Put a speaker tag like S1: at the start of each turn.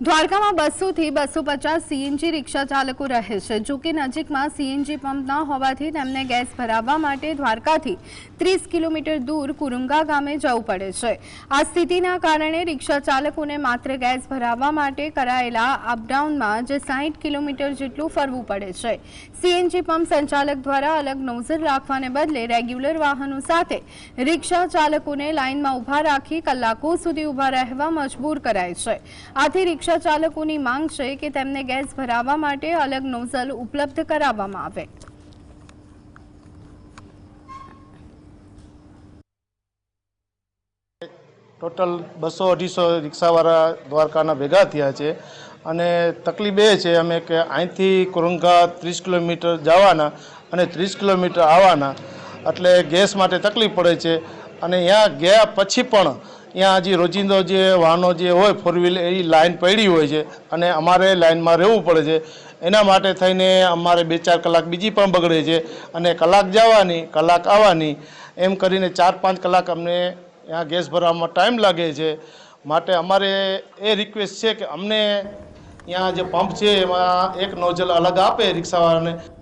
S1: દ્વારકામાં બસોથી બસો પચાસ સીએનજી રિક્ષા ચાલકો રહે છે. જો કે નજીકમાં સીએનજી પંપ ન હોવાથી તેમને ગેસ ભરાવવા માટે દ્વારકાથી ત્રીસ કિલોમીટર દૂર કુરુંગા ગામે જવું પડે છે. આ સ્થિતિના કારણે રિક્ષા ચાલકોને માત્ર ગેસ ભરાવવા માટે કરાયેલા અપડાઉનમાં જે સાહીઠ કિલોમીટર જેટલું ફરવું પડે છે. સીએનજી પંપ સંચાલક દ્વારા અલગ નોઝલ રાખવાને બદલે રેગ્યુલર વાહનો સાથે રિક્ષા ચાલકોને લાઇનમાં ઊભા રાખી કલાકો સુધી ઊભા રહેવા મજબૂર કરાય છે. આથી રિક્ષા ચાલકોની માંગ છે કે તેમને ગેસ ભરાવવા માટે અલગ નોઝલ ઉપલબ્ધ કરાવવામાં આવે.
S2: ટોટલ બસો અઢીસો રિક્ષાવાળા દ્વારકાના ભેગા થયા છે અને તકલીફ એ છે અમે કે અહીંથી કુરંગા ત્રીસ કિલોમીટર જવાના અને ત્રીસ કિલોમીટર આવવાના એટલે ગેસ માટે તકલીફ પડે છે અને ત્યાં ગયા પછી પણ ત્યાં હજી રોજિંદો જે વાહનો જે હોય ફોર વ્હીલર એ લાઇન પડી હોય છે અને અમારે લાઇનમાં રહેવું પડે છે. એના માટે થઈને અમારે બે ચાર કલાક બીજી પણ બગડે છે અને કલાક જવાની, કલાક આવવાની, એમ કરીને ચાર પાંચ કલાક અમને ત્યાં ગેસ ભરવામાં ટાઈમ લાગે છે. માટે અમારે એ રિક્વેસ્ટ છે કે અમને ત્યાં જે પંપ છે એમાં એક નોઝલ અલગ આપે રિક્ષાવાળાને.